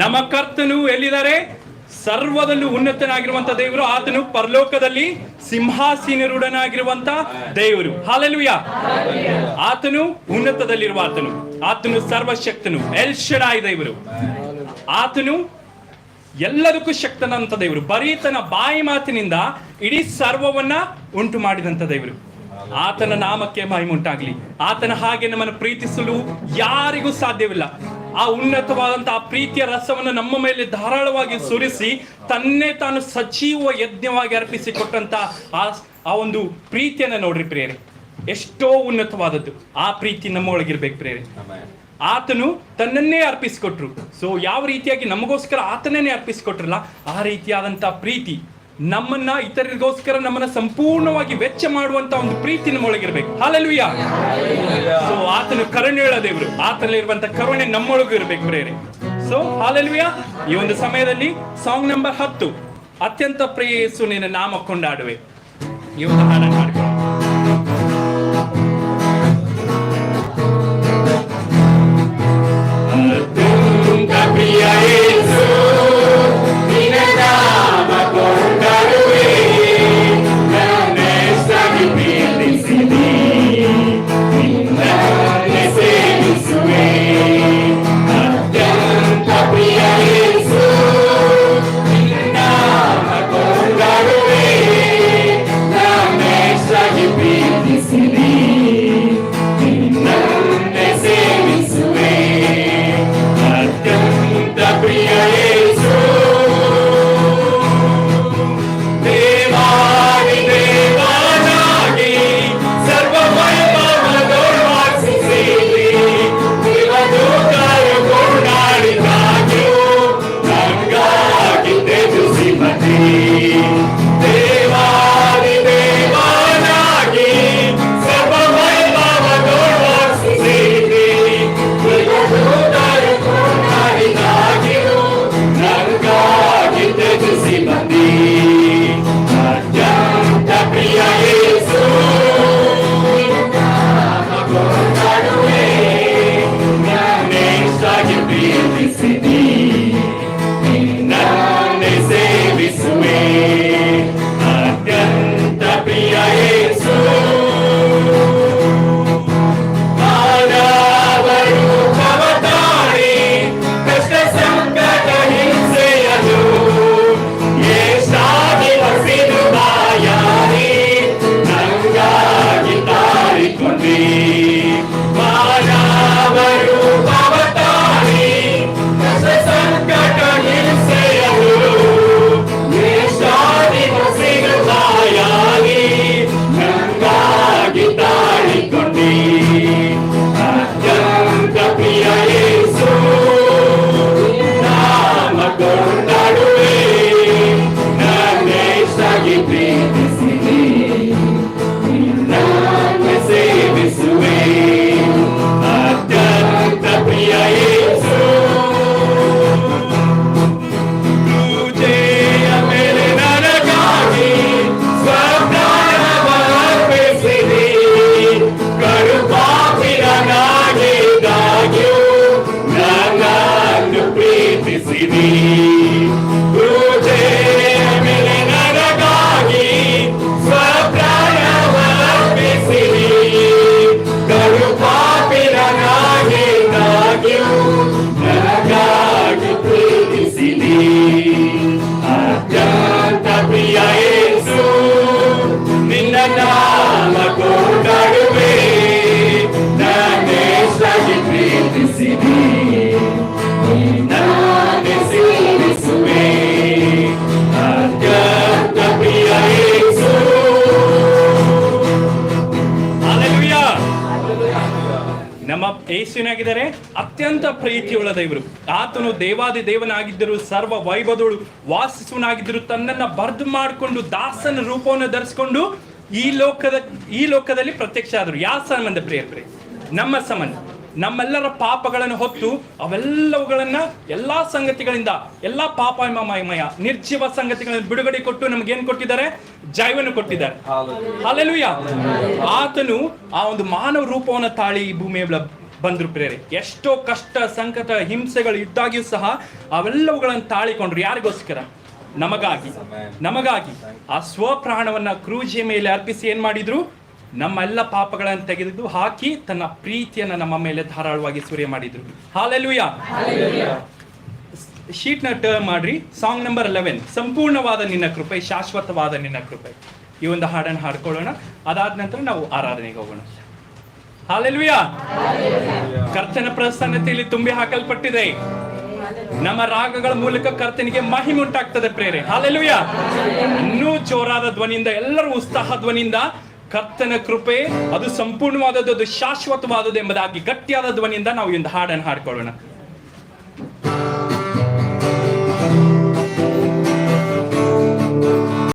ಆತನು ಎಲ್ಲಿದ್ದಾರೆ? ಸರ್ವದಲ್ಲೂ ಉನ್ನತನಾಗಿರುವಂತ ದೇವರು, ಆತನು ಪರಲೋಕದಲ್ಲಿ ಸಿಂಹಾಸೀನರುಡನಾಗಿರುವಂತ ದೇವರು. ಹಾಲೆಲುಯ ಆತನು ಉನ್ನತದಲ್ಲಿರುವ ಆತನು. ಆತನು ಸರ್ವಶಕ್ತನು ಎಲ್ ದೇವರು. ಆತನು ಎಲ್ಲದಕ್ಕೂ ಶಕ್ತನಂತ ದೇವರು. ಬರೀ ತನ್ನ ಬಾಯಿ ಮಾತಿನಿಂದ ಇಡೀ ಸರ್ವವನ್ನ ಉಂಟು ಮಾಡಿದಂತ ದೇವರು. ಆತನ ನಾಮಕ್ಕೆ ಮಹಿಮುಂಟಾಗ್ಲಿ ಆತನ ಹಾಗೆ ನಮ್ಮನ್ನು ಪ್ರೀತಿಸಲು ಯಾರಿಗೂ ಸಾಧ್ಯವಿಲ್ಲ. ಆ ಉನ್ನತವಾದಂತಹ ಪ್ರೀತಿಯ ರಸವನ್ನು ನಮ್ಮ ಮೇಲೆ ಧಾರಾಳವಾಗಿ ಸುರಿಸಿ ತನ್ನೇ ತಾನು ಸಜೀವ ಯಜ್ಞವಾಗಿ ಅರ್ಪಿಸಿ ಕೊಟ್ಟಂತ ಆ ಆ ಒಂದು ಪ್ರೀತಿಯನ್ನ ನೋಡ್ರಿ ಪ್ರೇರೆ ಎಷ್ಟೋ ಉನ್ನತವಾದದ್ದು. ಆ ಪ್ರೀತಿ ನಮ್ಮ ಒಳಗಿರ್ಬೇಕು ಪ್ರೇರೆ ಆತನು ತನ್ನನ್ನೇ ಅರ್ಪಿಸಿಕೊಟ್ರು. ಸೊ ಯಾವ ರೀತಿಯಾಗಿ ನಮಗೋಸ್ಕರ ಆತನನ್ನೇ ಅರ್ಪಿಸಿಕೊಟ್ರಲ್ಲ, ಆ ರೀತಿಯಾದಂತಹ ಪ್ರೀತಿ. ನಮ್ಮನ್ನ ಇತರರಿಗೋಸ್ಕರ ನಮ್ಮನ್ನ ಸಂಪೂರ್ಣವಾಗಿ ವೆಚ್ಚ ಮಾಡುವಂತ ಒಂದು ಪ್ರೀತಿ ನಮ್ಮೊಳಗಿರ್ಬೇಕು ಹಾಲಲ್ವಿಯ ಸೊ ಆತನು ಕರುಣೆಯುಳ್ಳ ದೇವರು. ಆತನಲ್ಲಿರುವಂತ ಕರುಣೆ ನಮ್ಮೊಳಗೂ ಇರ್ಬೇಕು ಪ್ರೇರೆ ಸೊ ಹಾಲಲ್ವಿಯ ಈ ಒಂದು ಸಮಯದಲ್ಲಿ ಸಾಂಗ್ ನಂಬರ್ ಹತ್ತು. ಅತ್ಯಂತ ಪ್ರೇಯಸ್ಸು ನಿನ್ನ ನಾಮ ಕೊಂಡಾಡುವೆ. ಈ ಒಂದು esse. ನಮ್ಮ ಯೇಸುವಿನಾಗಿದ್ದಾರೆ ಅತ್ಯಂತ ಪ್ರೀತಿಯುಳ್ಳ ದೇವರು ಆತನು ದೇವಾದಿ ದೇವನಾಗಿದ್ದರು ಸರ್ವ ವೈಭವದಳು ವಾಸಿಸುವನಾಗಿದ್ದರು ತನ್ನನ್ನ ಬರ್ದು ಮಾಡಿಕೊಂಡು ದಾಸನ ರೂಪವನ್ನು ಧರಿಸಿಕೊಂಡು ಈ ಲೋಕದ ಈ ಲೋಕದಲ್ಲಿ ಪ್ರತ್ಯಕ್ಷ ಆದರು ಯಾವ ಸಂಬಂಧ ನಮ್ಮ ಸಂಬಂಧ ನಮ್ಮೆಲ್ಲರ ಪಾಪಗಳನ್ನು ಹೊತ್ತು ಅವೆಲ್ಲವುಗಳನ್ನ ಎಲ್ಲಾ ಸಂಗತಿಗಳಿಂದ ಎಲ್ಲಾ ಪಾಪಮಯ ನಿರ್ಜೀವ ಸಂಗತಿಗಳನ್ನು ಬಿಡುಗಡೆ ಕೊಟ್ಟು ನಮ್ಗೆ ಏನ್ ಕೊಟ್ಟಿದ್ದಾರೆ? ಜೈವನ್ನು ಕೊಟ್ಟಿದ್ದಾರೆ. ಹಾಲೆಲೂಯ ಆತನು ಆ ಒಂದು ಮಾನವ ರೂಪವನ್ನು ತಾಳಿ ಈ ಭೂಮಿಯ ಬಂದ್ರು ಪ್ರೇರಿ. ಎಷ್ಟೋ ಕಷ್ಟ, ಸಂಕಟ, ಹಿಂಸೆಗಳು ಇದ್ದಾಗ್ಯೂ ಸಹ ಅವೆಲ್ಲವುಗಳನ್ನು ತಾಳಿಕೊಂಡ್ರು ಯಾರಿಗೋಸ್ಕರ? ನಮಗಾಗಿ. ನಮಗಾಗಿ. ಆ ಸ್ವಪ್ರಾಣವನ್ನ ಕ್ರೂಜಿ ಮೇಲೆ ಅರ್ಪಿಸಿ ಏನ್ ಮಾಡಿದ್ರು? ನಮ್ಮೆಲ್ಲ ಪಾಪಗಳನ್ನು ತೆಗೆದು ಹಾಕಿ ತನ್ನ ಪ್ರೀತಿಯನ್ನ ನಮ್ಮ ಮೇಲೆ ಧಾರಾಳವಾಗಿ ಸುರಿಯ ಮಾಡಿದ್ರು. ಹಾಲೆಲುಯ. ಶೀಟ್ನ ಟರ್ನ್ ಮಾಡ್ರಿ. Song number eleven. ಸಂಪೂರ್ಣವಾದ ನಿನ್ನ ಕೃಪೆ, ಶಾಶ್ವತವಾದ ನಿನ್ನ ಕೃಪೆ. ಈ ಒಂದು ಹಾಡನ್ನು ಹಾಡ್ಕೊಳ್ಳೋಣ. ಅದಾದ ನಂತರ ನಾವು ಆರಾಧನೆಗೆ ಹೋಗೋಣ. ಹಾಲೆಲುಯ. ಕರ್ತನ ಪ್ರಸನ್ನತೆಯಲ್ಲಿ ತುಂಬಿ ಹಾಕಲ್ಪಟ್ಟಿದೆ. ನಮ್ಮ ರಾಗಗಳ ಮೂಲಕ ಕರ್ತನಿಗೆ ಮಹಿಮೆ ಉಂಟಾಗ್ತದೆ ಪ್ರೇರೆ. ಹಾಲೆಲ್ವಿಯ ಇನ್ನೂ ಜೋರಾದ ಧ್ವನಿಯಿಂದ, ಎಲ್ಲರೂ ಉತ್ಸಾಹ ಧ್ವನಿಯಿಂದ ಕರ್ತನ ಕೃಪೆ ಅದು ಸಂಪೂರ್ಣವಾದದ್ದು ಅದು ಶಾಶ್ವತವಾದದ್ದು ಎಂಬುದಾಗಿ ಗಟ್ಟಿಯಾದ ಧ್ವನಿಯಿಂದ ನಾವು ಇಂದು ಹಾಡನ್ನು ಹಾಡ್ಕೊಳ್ಳೋಣ.